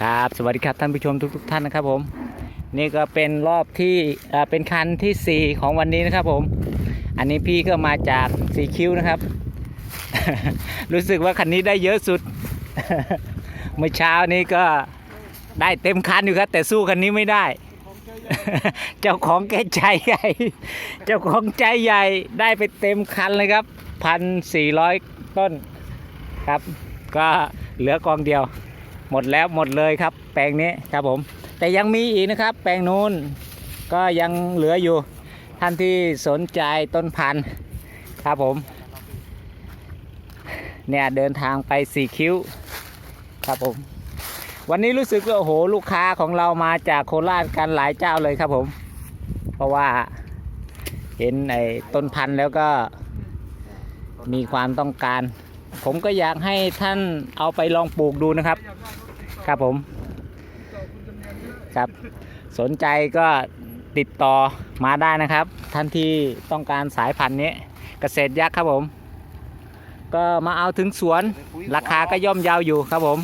ครับ สวัสดีครับท่านผู้ชมทุกๆท่านนะครับผม นี่ก็เป็นรอบที่เป็นคันที่ 4 ของวันนี้นะครับผม อันนี้พี่ก็มาจากสีคิ้วนะครับ รู้สึกว่าคันนี้ได้เยอะสุด เมื่อเช้านี้ก็ได้เต็มคันอยู่ครับ แต่สู้คันนี้ไม่ได้ เจ้าของแกใจใหญ่ เจ้าของใจใหญ่ได้ไปเต็มคันเลยครับพันสี่ร้อยต้นครับ ก็เหลือกองเดียว หมดแล้วหมดเลยครับ แปลงนี้ครับผม แต่ยังมีอีกนะครับ แปลงนู้นก็ยังเหลืออยู่ท่านที่สนใจต้นพันธุ์ครับผม เนี่ยเดินทางไปสี่คิ้วครับผม วันนี้รู้สึกว่าโอ้โหลูกค้าของเรามาจากโคราชกันหลายเจ้าเลยครับผม เพราะว่าเห็นไอ้ต้นพันธุ์แล้วก็มีความต้องการ ผมก็อยากให้ท่านเอาไปลองปลูกดูนะครับ ครับผมครับสนใจก็ติดต่อมาได้นะครับ ท่านที่ต้องการสายพันธุ์นี้เกษตรยักษ์ครับผม ก็มาเอาถึงสวนราคาก็ย่อมเยาวอยู่ครับผม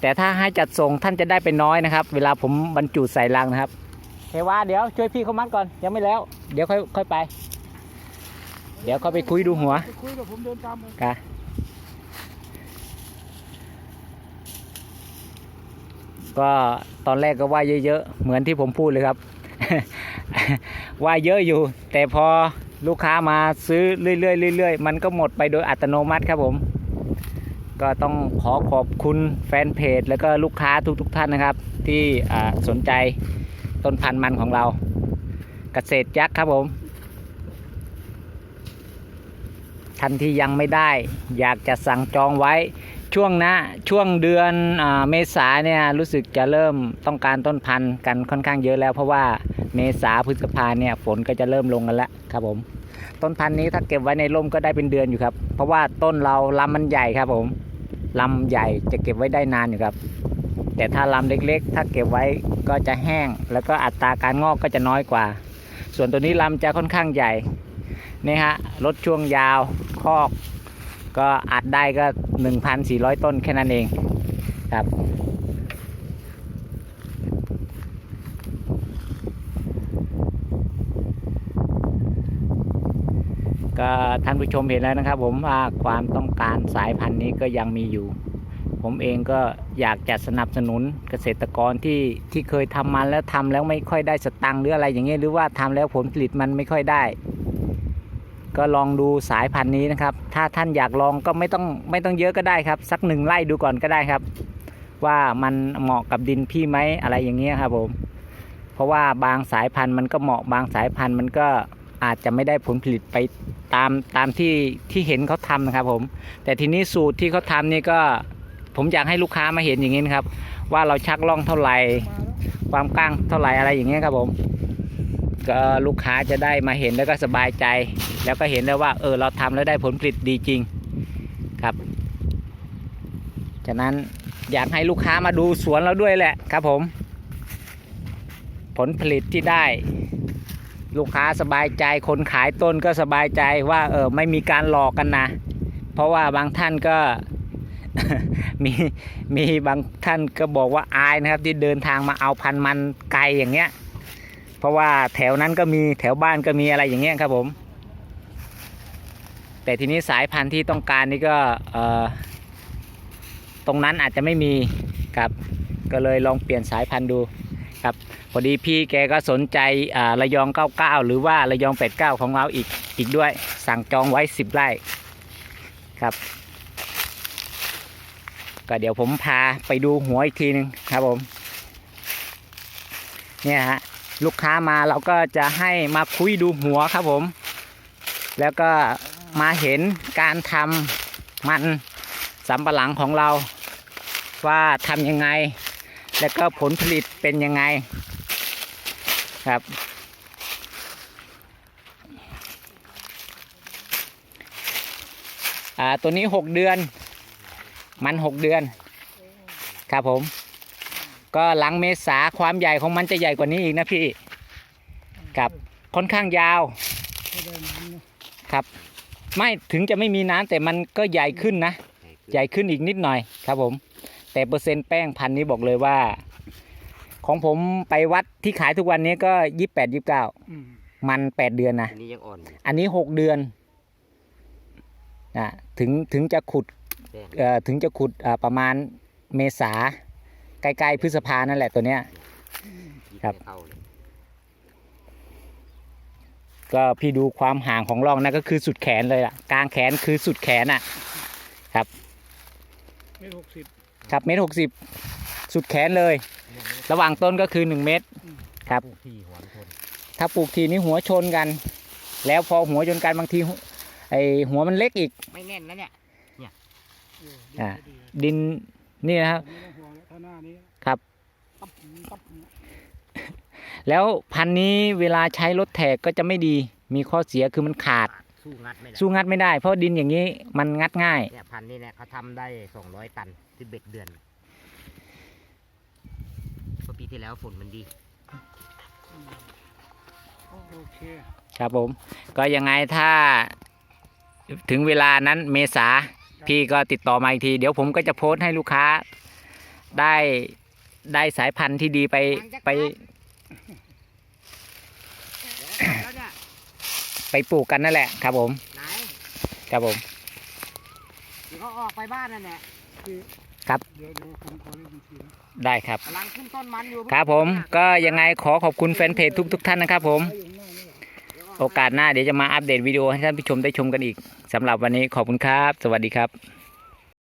แต่ถ้าให้จัดส่งท่านจะได้เป็นน้อยนะครับ เวลาผมบรรจุใส่ลังนะครับเทว่าเดี๋ยวช่วยพี่เขามัดก่อนยังไม่แล้ว เดี๋ยวค่อยค่อยไป เดี๋ยวเขาไปคุยดูหัวไปคุยกับผมเดินตามไปกะ ก็ตอนแรกก็ว่าเยอะๆ เหมือนที่ผมพูดเลยครับ ว่าเยอะอยู่ แต่พอลูกค้ามาซื้อเรื่อยๆเรื่อยๆ มันก็หมดไปโดยอัตโนมัติครับผม ก็ต้องขอขอบคุณแฟนเพจ แล้วก็ลูกค้าทุกๆท่านนะครับ ที่สนใจต้นพันธุ์มันของเราเกษตรยักษ์ครับผม ท่านที่ยังไม่ได้ อยากจะสั่งจองไว้ ช่วงนะช่วงเดือนเมษาเนี่ยรู้สึกจะเริ่มต้องการต้นพันธุ์กันค่อนข้างเยอะแล้ว เพราะว่าเมษาพฤษภาเนี่ยฝนก็จะเริ่มลงกันแล้วครับผม ต้นพันธุ์นี้ถ้าเก็บไว้ในร่มก็ได้เป็นเดือนอยู่ครับ เพราะว่าต้นเราลำมันใหญ่ครับผมลำใหญ่จะเก็บไว้ได้นานอยู่ครับ แต่ถ้าลำเล็กๆ ถ้าเก็บไว้ก็จะแห้ง แล้วก็อัตราการงอกก็จะน้อยกว่า ส่วนตัวนี้ลำจะค่อนข้างใหญ่นี่ฮะรถช่วงยาวคอก ก็อัดได้ก็ 1,400 ต้นแค่นั้นเองครับ ก็ท่านผู้ชมเห็นแล้วนะครับผมว่าความต้องการสายพันธุ์นี้ก็ยังมีอยู่ ผมเองก็อยากจะสนับสนุนเกษตรกรที่ที่เคยทำมาแล้วทำแล้วไม่ค่อยได้สตังค์หรืออะไรอย่างเงี้ยหรือว่าทำแล้วผลผลิตมันไม่ค่อยได้ ก็ลองดูสายพันธุ์นี้นะครับ ถ้าท่านอยากลองก็ไม่ต้องไม่ต้องเยอะก็ได้ครับ สักหนึ่งไร่ดูก่อนก็ได้ครับ ว่ามันเหมาะกับดินพี่ไหมอะไรอย่างเงี้ยครับผม เพราะว่าบางสายพันธุ์มันก็เหมาะบางสายพันธุ์มันก็อาจจะไม่ได้ผลผลิตไปตามตามที่ที่เห็นเขาทำนะครับผม แต่ทีนี้สูตรที่เขาทำนี่ก็ผมอยากให้ลูกค้ามาเห็นอย่างนี้นครับ ว่าเราชักล่องเท่าไหร่ความกว้างเท่าไหร่อะไรอย่างเงี้ยครับผม ก็ลูกค้าจะได้มาเห็นแล้วก็สบายใจ แล้วก็เห็นแล้วว่า เออเราทำแล้วได้ผลผลิตดีจริงครับฉะนั้นอยากให้ลูกค้ามาดูสวนเราด้วยแหละครับผม ผลผลิตที่ได้ ลูกค้าสบายใจคนขายต้นก็สบายใจว่าเออไม่มีการหลอกกันนะ เพราะว่าบางท่านก็มีมีบางท่านก็บอกว่าอายนะครับที่เดินทางมาเอาพันมันไกลอย่างเงี้ย เพราะว่าแถวนั้นก็มีแถวบ้านก็มีอะไรอย่างเงี้ยครับผม แต่ทีนี้สายพันธุ์ที่ต้องการนี่ก็ตรงนั้นอาจจะไม่มีครับ ก็เลยลองเปลี่ยนสายพันธุ์ดูครับพอดีพี่แกก็สนใจระยอง 99 หรือว่าระยอง 89 ของเราอีกอีกด้วย สั่งจองไว้ 10 ไร่ครับ ก็เดี๋ยวผมพาไปดูหัวอีกทีหนึงครับผม เนี่ยฮะ ลูกค้ามาเราก็จะให้มาคุยดูหัวครับผม แล้วก็มาเห็นการทำมันสำปะหลังของเรา ว่าทำยังไง แล้วก็ผลผลิตเป็นยังไงครับ ตัวนี้หกเดือน มันหกเดือน ครับผม ก็หลังเมษาความใหญ่ของมันจะใหญ่กว่านี้อีกนะพี่ครับค่อนข้างยาวก็ได้น้ำนะครับ ไม่ถึงจะไม่มีน้ำแต่มันก็ใหญ่ขึ้นนะ ใหญ่ขึ้นอีกนิดหน่อยครับผม แต่เปอร์เซ็นต์แป้งพันธุ์นี้บอกเลยว่า ของผมไปวัดที่ขายทุกวันนี้ก็ยี่แปดยี่เก้าอืมมันแปดเดือนนะอันนี้ยังอ่อนอยู่อันนี้หกเดือนนะถึงถึงจะขุดแป้งเอ่อถึงจะขุดอ่าประมาณเมษา ใกล้ๆพฤษภานั่นแหละตัวเนี้ยยี่ครับไม่เท่าเลยก็พี่ดูความห่างของร่องนั่นก็คือสุดแขนเลยล่ะกลางแขนคือสุดแขนอะ เมตรหกสิบครับเมตรหกสิบสุดแขนเลย ระหว่างต้นก็คือหนึ่งเมตร ครับปลูกที่หัวมันทนถ้าปลูกทีนี้หัวชนกัน แล้วพอหัวชนกันบางทีหัวไอหัวมันเล็กอีก ไม่แน่นนะเนี่ย เอออ่าดีดินนี่นะครับ ไม่ต้องห่วงแล้วถ้าหน้านี้ครับ ตับตับแล้วพันธุ์นี้เวลาใช้รถแทกก็จะไม่ดี มีข้อเสียคือมันขาด สู้งัดไม่ได้สู้งัดไม่ได้ เพราะดินอย่างนี้มันงัดง่าย เนี่ยพันธุ์นี้เนี่ยเขาทำได้สองร้อยตันสิบเอ็ดเดือนเพราะปีที่แล้วฝนมันดี โอเค ครับผม ก็ยังไงถ้าถึงเวลานั้นเมษาพี่ก็ติดต่อมาอีกที เดี๋ยวผมก็จะโพสต์ให้ลูกค้า ได้ได้สายพันธุ์ที่ดีไปไป แล้วเนี่ยไปปลูกกันนั่นแหละครับผม ไหนครับผม เดี๋ยวเขาออกไปบ้านนั่นแหละคือครับ เดี๋ยวเดี๋ยวผมขอเล่นบัญชีนะได้ครับ กำลังขึ้นต้นมันอยู่ครับผมก็ยังไงขอขอบคุณแฟนเพจทุกทุกๆท่านนะครับผมไว้อยู่ข้างหน้านี่แหละเดี๋ยวโอกาสหน้าเดี๋ยวจะมาอัปเดตวิดีโอให้ท่านผู้ชมได้ชมกันอีกสำหรับวันนี้ขอบคุณครับ สวัสดีครับ